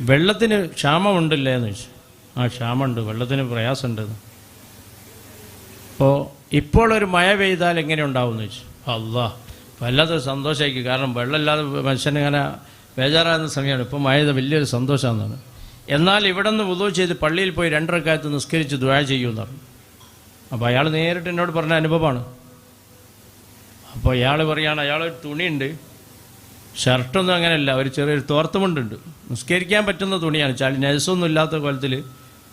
വെള്ളത്തിന് ക്ഷാമമുണ്ടല്ലേ എന്ന് ചോദിച്ചു. ആ ക്ഷാമമുണ്ട്. വെള്ളത്തിന് പ്രയാസമുണ്ട് അപ്പോൾ ഇപ്പോൾ ഒരു മഴ പെയ്താൽ എങ്ങനെ ഉണ്ടാവും എന്ന് ചോദിച്ചു. അള്ളാ വല്ലാത്തൊരു സന്തോഷമായിരിക്കും. കാരണം വെള്ളമില്ലാതെ മനുഷ്യനിങ്ങനെ ബേജാറാകുന്ന സമയമാണ്. ഇപ്പോൾ മഴ വലിയൊരു സന്തോഷമാണെന്നാണ്. എന്നാൽ ഇവിടെ നിന്ന് ഉദവ് ചെയ്ത് പള്ളിയിൽ പോയി രണ്ടരക്കാലത്ത് നിസ്കരിച്ച് ദ്വാ ചെയ്യുമെന്ന് പറഞ്ഞു. അപ്പോൾ അയാൾ നേരിട്ട് എന്നോട് പറഞ്ഞ അനുഭവമാണ്. അപ്പോൾ ഇയാൾ പറയുകയാണ് അയാൾ തുണിയുണ്ട്. ഷർട്ടൊന്നും അങ്ങനെയല്ല. ഒരു ചെറിയൊരു തോർത്തുമുണ്ടുണ്ട്. നിസ്കരിക്കാൻ പറ്റുന്ന തുണിയാണ്. ചാടി നഴ്സൊന്നും ഇല്ലാത്ത കോലത്തിൽ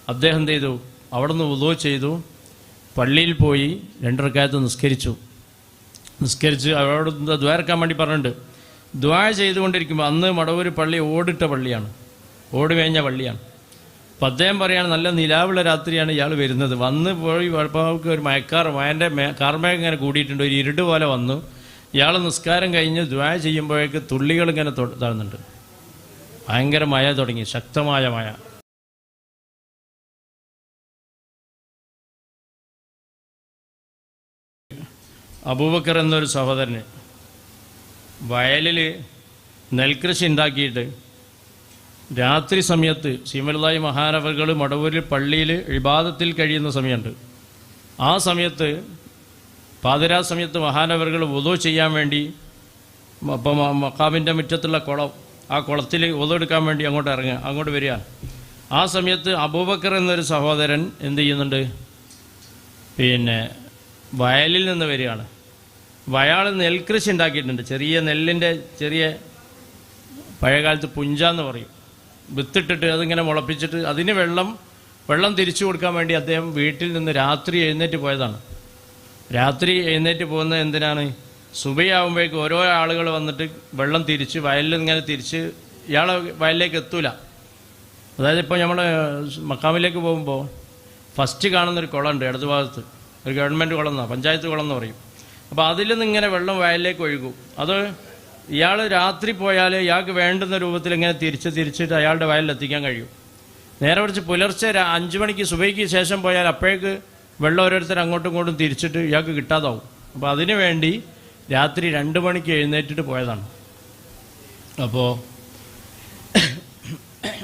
അദ്ദേഹം എന്ത് ചെയ്തു? അവിടെ നിന്ന് ഉദവ് ചെയ്തു. പള്ളിയിൽ പോയി രണ്ടരക്കാലത്ത് നിസ്കരിച്ചു. നിസ്കരിച്ച് അവരോട് ദ്വാരക്കാൻ വേണ്ടി പറഞ്ഞിട്ടുണ്ട്. ദ്വാ ചെയ്തുകൊണ്ടിരിക്കുമ്പോൾ അന്ന് മടവൂര് പള്ളി ഓടിട്ട പള്ളിയാണ്. ഓടി മേഞ്ഞ പള്ളിയാണ്. അപ്പം അദ്ദേഹം പറയുകയാണ് നല്ല നിലാവുള്ള രാത്രിയാണ് ഇയാൾ വരുന്നത്. വന്ന് പോയി ഒരു മയക്കാർ മയന്റെ കാർമേഘം ഇങ്ങനെ കൂടിയിട്ടുണ്ട്. ഒരു ഇരുട് പോലെ വന്നു. ഇയാൾ നിസ്കാരം കഴിഞ്ഞ് ദ്വാ ചെയ്യുമ്പോഴേക്ക് തുള്ളികൾ ഇങ്ങനെ താഴുന്നുണ്ട്. ഭയങ്കര മഴ തുടങ്ങി ശക്തമായ മഴ. അബൂബക്കർ എന്നൊരു സഹോദരന് വയലിൽ നെൽകൃഷി ഉണ്ടാക്കിയിട്ട് രാത്രി സമയത്ത് സീമലതായി മഹാനവകൾ മടവൂരിൽ പള്ളിയിൽ ഇബാദത്തിൽ കഴിയുന്ന സമയമുണ്ട്. ആ സമയത്ത് പാതിരാ സമയത്ത് മഹാനവറുകൾ ഉദോ ചെയ്യാൻ വേണ്ടി അപ്പം മക്കാമിന്റെ മുറ്റത്തുള്ള കുളം ആ കുളത്തിൽ ഉദോ എടുക്കാൻ വേണ്ടി അങ്ങോട്ട് ഇറങ്ങുക. അങ്ങോട്ട് വരിക. ആ സമയത്ത് അബൂബക്കർ എന്നൊരു സഹോദരൻ എന്ത് ചെയ്യുന്നുണ്ട്? പിന്നെ വയലിൽ നിന്ന് വരികയാണ്. വയാൾ നെൽകൃഷി ഉണ്ടാക്കിയിട്ടുണ്ട്. ചെറിയ നെല്ലിന്റെ ചെറിയ പഴയകാലത്ത് പുഞ്ചാന്ന് പറയും. വിത്തിട്ടിട്ട് അതിങ്ങനെ മുളപ്പിച്ചിട്ട് അതിന് വെള്ളം വെള്ളം തിരിച്ചു കൊടുക്കാൻ വേണ്ടി അദ്ദേഹം വീട്ടിൽ നിന്ന് രാത്രി എഴുന്നേറ്റ് പോയതാണ്. രാത്രി എഴുന്നേറ്റ് പോകുന്നത് എന്തിനാണ്? സുബയാകുമ്പോഴേക്ക് ഓരോ ആളുകൾ വന്നിട്ട് വെള്ളം തിരിച്ച് വയലിൽ ഇങ്ങനെ തിരിച്ച് ഇയാളെ വയലിലേക്ക് എത്തൂല. അതായത് ഇപ്പോൾ നമ്മൾ മക്കാമിലേക്ക് പോകുമ്പോൾ ഫസ്റ്റ് കാണുന്നൊരു കുളമുണ്ട് ഇടതു ഭാഗത്ത്. ഒരു ഗവൺമെന്റ് കുളം എന്നാണ് പഞ്ചായത്ത് കുളം എന്ന് പറയും. അപ്പോൾ അതിൽ നിന്ന് ഇങ്ങനെ വെള്ളം വയലിലേക്ക് ഒഴുകും. അത് ഇയാൾ രാത്രി പോയാൽ ഇയാൾക്ക് വേണ്ടുന്ന രൂപത്തിൽ ഇങ്ങനെ തിരിച്ച് തിരിച്ചിട്ട് അയാളുടെ വയലിൽ എത്തിക്കാൻ കഴിയും. നേരെ മറിച്ച് പുലർച്ചെ അഞ്ച് മണിക്ക് സുബൈക്ക് ശേഷം പോയാൽ അപ്പോഴേക്ക് വെള്ളം ഓരോരുത്തർ അങ്ങോട്ടും ഇങ്ങോട്ടും തിരിച്ചിട്ട് ഇയാൾക്ക് കിട്ടാതാവും. അപ്പോൾ അതിനു വേണ്ടി രാത്രി രണ്ട് മണിക്ക് എഴുന്നേറ്റിട്ട് പോയതാണ്. അപ്പോൾ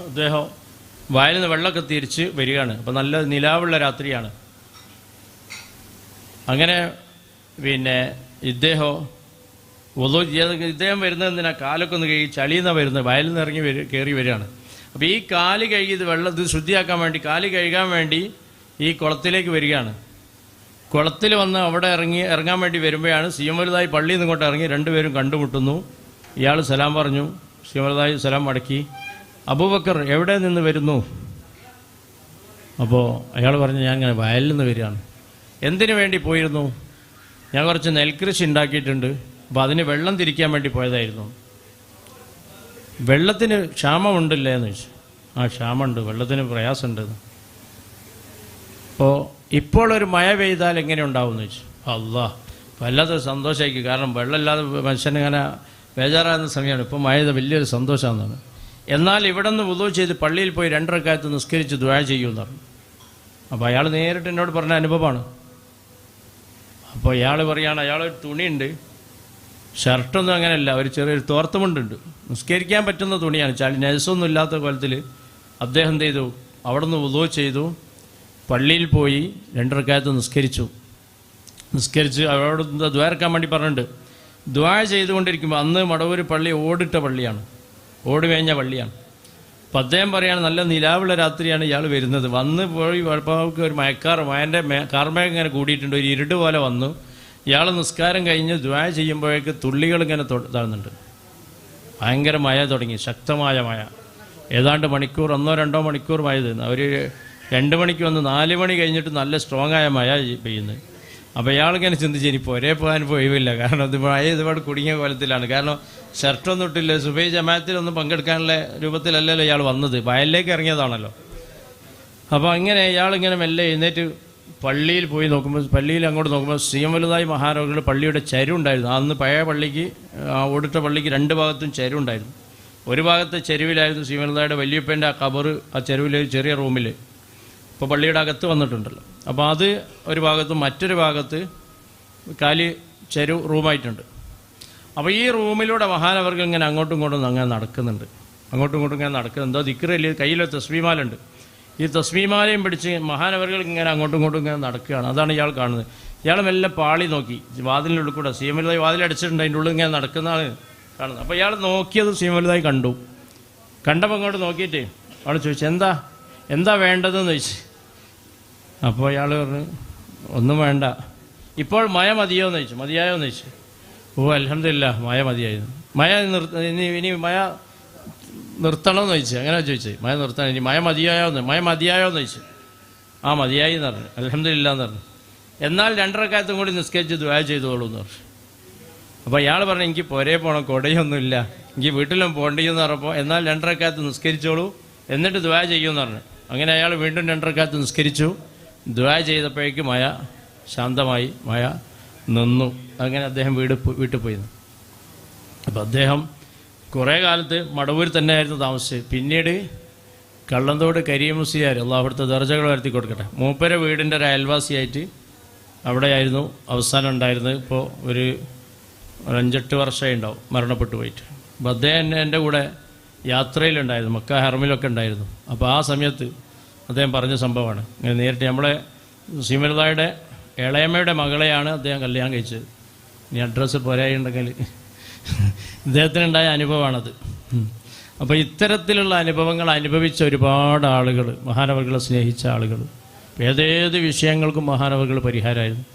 അദ്ദേഹം വയലിൽ നിന്ന് വെള്ളമൊക്കെ തിരിച്ച് വരികയാണ്. അപ്പോൾ നല്ല നിലാവുള്ള രാത്രിയാണ്. അങ്ങനെ പിന്നെ ഇദ്ദേഹം ഒതു ഇദ്ദേഹം വരുന്നതിനാ കാലൊക്കെ ഒന്ന് കഴുകി ചളിയെന്നാണ് വരുന്നത്. വയലിൽ നിന്ന് ഇറങ്ങി വരി കയറി വരികയാണ്. അപ്പോൾ ഈ കാൽ കഴുകി ഇത് വെള്ളം ഇത് ശുദ്ധിയാക്കാൻ വേണ്ടി കാൽ കഴുകാൻ വേണ്ടി ഈ കുളത്തിലേക്ക് വരികയാണ്. കുളത്തിൽ വന്ന് അവിടെ ഇറങ്ങി ഇറങ്ങാൻ വേണ്ടി വരുമ്പോഴാണ് സീമലുതായി പള്ളിയിൽ നിന്ന് ഇങ്ങോട്ട് ഇറങ്ങി രണ്ടുപേരും കണ്ടുമുട്ടുന്നു. ഇയാൾ സലാം പറഞ്ഞു. സീമലുതായി സലാം മടക്കി അബൂബക്കർ എവിടെ നിന്ന് വരുന്നു? അപ്പോൾ അയാൾ പറഞ്ഞു ഞാൻ ഇങ്ങനെ വയലിൽ നിന്ന് വരികയാണ്. എന്തിനു വേണ്ടി പോയിരുന്നു? ഞാൻ കുറച്ച് നെൽകൃഷി ഉണ്ടാക്കിയിട്ടുണ്ട്. അപ്പോൾ അതിന് വെള്ളം തിരിക്കാൻ വേണ്ടി പോയതായിരുന്നു. വെള്ളത്തിന് ക്ഷാമമുണ്ടല്ലേ എന്ന് ചോദിച്ചു. ആ ക്ഷാമമുണ്ട്. വെള്ളത്തിന് പ്രയാസമുണ്ട്. അപ്പോൾ ഇപ്പോൾ ഒരു മഴ പെയ്താൽ എങ്ങനെ ഉണ്ടാവുമെന്ന് ചോദിച്ചു അല്ലാ വല്ലാത്തൊരു സന്തോഷമായിരിക്കും. കാരണം വെള്ളമില്ലാതെ മനുഷ്യനിങ്ങനെ ബേജാറാകുന്ന സമയമാണ്. ഇപ്പോൾ മഴ പെയ്ത വലിയൊരു സന്തോഷമാണെന്നാണ്. എന്നാൽ ഇവിടെ നിന്ന് ഉദവ് ചെയ്ത് പള്ളിയിൽ പോയി രണ്ടരക്കാലത്ത് നിസ്കരിച്ച് ദ്വാ ചെയ്യുമെന്ന് പറഞ്ഞു. അപ്പോൾ അയാൾ നേരിട്ട് എന്നോട് പറഞ്ഞ അനുഭവമാണ്. അപ്പോൾ ഇയാൾ പറയുകയാണ് അയാളൊരു തുണിയുണ്ട്. ഷർട്ടൊന്നും അങ്ങനെയല്ല. ഒരു ചെറിയൊരു തോർത്തുമുണ്ടുണ്ട്. നിസ്കരിക്കാൻ പറ്റുന്ന തുണിയാണ്. ചാലി നഴ്സൊന്നും ഇല്ലാത്ത കോലത്തിൽ അദ്ദേഹം ചെയ്തു? അവിടെ നിന്ന് ഉദവ് ചെയ്തു. പള്ളിയിൽ പോയി രണ്ടരക്കാലത്ത് നിസ്കരിച്ചു. നിസ്കരിച്ച് അവരോട് ദ്വാരക്കാൻ വേണ്ടി പറഞ്ഞിട്ടുണ്ട്. ദ്വാ ചെയ്തുകൊണ്ടിരിക്കുമ്പോൾ അന്ന് മടവൂർ പള്ളി ഓടിട്ട പള്ളിയാണ്. ഓടി മേഞ്ഞ പള്ളിയാണ്. അപ്പം അദ്ദേഹം പറയാണ് നല്ല നിലാവുള്ള രാത്രിയാണ് ഇയാൾ വരുന്നത്. വന്ന് പോയി കുഴപ്പമാർക്ക് ഒരു മയക്കാർ മയന്റെ കാർമേഘം ഇങ്ങനെ കൂടിയിട്ടുണ്ട്. ഒരു ഇരുട് പോലെ വന്നു. ഇയാൾ നിസ്കാരം കഴിഞ്ഞ് ദ്വാ ചെയ്യുമ്പോഴേക്ക് തുള്ളികൾ ഇങ്ങനെ താഴ്ന്നുണ്ട് ഭയങ്കര മഴ തുടങ്ങി. ശക്തമായ മഴ ഏതാണ്ട് മണിക്കൂർ ഒന്നോ രണ്ടോ മണിക്കൂർ മഴ തരുന്നു അവർ രണ്ട് മണിക്ക് വന്ന് നാല് മണി കഴിഞ്ഞിട്ട് നല്ല സ്ട്രോങ് ആയ മഴ പെയ്യുന്നത് അപ്പോൾ ഇയാളിങ്ങനെ ചിന്തിച്ച് ഇനി ഒരേ പോകാൻ പോയില്ല. കാരണം ഇത് മഴ ഇതുപാട് കുടുങ്ങിയ കോലത്തിലാണ്. കാരണം ഷർട്ടൊന്നും ഇട്ടില്ല. സുബൈ ജമാത്തിലൊന്നും പങ്കെടുക്കാനുള്ള രൂപത്തിലല്ലല്ലോ ഇയാൾ വന്നത്. വയലിലേക്ക് ഇറങ്ങിയതാണല്ലോ. അപ്പോൾ അങ്ങനെ ഇയാളിങ്ങനെ മെല്ലെ എഴുന്നേറ്റ് പള്ളിയിൽ പോയി നോക്കുമ്പോൾ പള്ളിയിൽ അങ്ങോട്ട് നോക്കുമ്പോൾ ശ്രീമലുതായി മഹാരോഗികളുടെ പള്ളിയുടെ ചരുണ്ടായിരുന്നു അന്ന് പഴയ പള്ളിക്ക് ഓടിട്ട പള്ളിക്ക് രണ്ട് ഭാഗത്തും ചരുണ്ടായിരുന്നു ഒരു ഭാഗത്തെ ചെരുവിലായിരുന്നു ശ്രീമലുതായുടെ വലിയപ്പന്റെ ആ കബറ് ആ ചെരുവിൽ ചെറിയ റൂമിൽ ഇപ്പോൾ പള്ളിയുടെ അകത്ത് വന്നിട്ടുണ്ടല്ലോ. അപ്പോൾ അത് ഒരു ഭാഗത്ത് മറ്റൊരു ഭാഗത്ത് കാലി ചെരു റൂമായിട്ടുണ്ട്. അപ്പോൾ ഈ റൂമിലൂടെ മഹാനവർഗം ഇങ്ങനെ അങ്ങോട്ടും ഇങ്ങോട്ടും അങ്ങനെ നടക്കുന്നുണ്ട്. അങ്ങോട്ടും ഇങ്ങോട്ടും ഇങ്ങനെ നടക്കുന്നത് എന്തോ ദിക്കറില്ല കയ്യിൽ തസ്മീമാലുണ്ട്. ഈ തസ്മീമാലയും പിടിച്ച് മഹാനവറുകൾ ഇങ്ങനെ അങ്ങോട്ടും ഇങ്ങോട്ടും ഇങ്ങനെ നടക്കുകയാണ്. അതാണ് ഇയാൾ കാണുന്നത്. ഇയാൾ മെല്ലെ പാളി നോക്കി. വാതിലിനുള്ളിൽ കൂടെ സീമലതായി വാതിലടിച്ചിട്ടുണ്ട് അതിന്റെ ഉള്ളിൽ ഇങ്ങനെ നടക്കുന്നതാണ് കാണുന്നത്. അപ്പോൾ ഇയാൾ നോക്കിയത് സീമലതായി കണ്ടു. കണ്ടപ്പോൾ അങ്ങോട്ട് നോക്കിയിട്ട് അവൾ ചോദിച്ചു എന്താ? എന്താ വേണ്ടതെന്ന് ചോദിച്ചു അപ്പോൾ അയാൾ പറഞ്ഞു ഒന്നും വേണ്ട. ഇപ്പോൾ മയ മതിയോ എന്ന് ചോദിച്ചു. മതിയായോ എന്ന് ചോദിച്ചു. ഓ അലഹമില്ല മയ മതിയായിരുന്നു. മയ നിർത്ത ഇനി ഇനി മഴ നിർത്തണമെന്ന് ചോദിച്ചു. അങ്ങനെ ചോദിച്ചു മയ നിർത്തണം ഇനി മയ മതിയായോ എന്ന് മയ മതിയായോ എന്ന് ചോദിച്ചു. ആ മതിയായി എന്ന് പറഞ്ഞു. അലഹമില്ല എന്ന് പറഞ്ഞു. എന്നാൽ രണ്ടരക്കാലത്തും കൂടി നിസ്കരിച്ച് ദ്വാ ചെയ്തോളൂ എന്ന് പറഞ്ഞു. അപ്പോൾ അയാൾ പറഞ്ഞു എനിക്ക് പോരേ പോകണം കൊടയൊന്നുമില്ല. എനിക്ക് വീട്ടിലും പോകണ്ടെന്ന് പറഞ്ഞപ്പോൾ എന്നാൽ രണ്ടരക്കാലത്ത് നിസ്കരിച്ചോളൂ. എന്നിട്ട് ദ്വാ ചെയ്യുമെന്ന് പറഞ്ഞു. അങ്ങനെ അയാൾ വീണ്ടും രണ്ടരക്കാലത്ത് നിസ്കരിച്ചു. ദ്വാ ചെയ്തപ്പോഴേക്കും മഴ ശാന്തമായി മഴ നിന്നു. അങ്ങനെ അദ്ദേഹം വീട് വീട്ടിൽ പോയി. അപ്പോൾ അദ്ദേഹം കുറേ കാലത്ത് മടവൂർ തന്നെയായിരുന്നു താമസിച്ചത്. പിന്നീട് കള്ളന്തോട് കരിയമുസിയാർ കരീമുസിയാർ അവിടുത്തെ ദർജകൾ വരുത്തി കൊടുക്കട്ടെ. മൂപ്പര വീടിന്റെ ഒരു അയൽവാസിയായിട്ട് അവിടെയായിരുന്നു അവസാനം ഉണ്ടായിരുന്നത്. ഇപ്പോൾ ഒരു അഞ്ചെട്ട് വർഷമായി ഉണ്ടാവും മരണപ്പെട്ടു പോയിട്ട്. അപ്പോൾ അദ്ദേഹം എന്റെ കൂടെ യാത്രയിലുണ്ടായിരുന്നു. മക്ക ഹെർമിലൊക്കെ ഉണ്ടായിരുന്നു. അപ്പോൾ ആ സമയത്ത് അദ്ദേഹം പറഞ്ഞ സംഭവമാണ്. ഇങ്ങനെ നേരിട്ട് നമ്മളെ സീമലതായുടെ ഇളയമ്മയുടെ മകളെയാണ് അദ്ദേഹം കല്യാണം കഴിച്ചത്. ഇനി അഡ്രസ്സ് പോരായുണ്ടെങ്കിൽ ഇദ്ദേഹത്തിനുണ്ടായ അനുഭവമാണത്. അപ്പോൾ ഇത്തരത്തിലുള്ള അനുഭവങ്ങൾ അനുഭവിച്ച ഒരുപാട് ആളുകൾ മഹാനവകളെ സ്നേഹിച്ച ആളുകൾ ഏതേത് വിഷയങ്ങൾക്കും മഹാനവകൾ പരിഹാരമായിരുന്നു.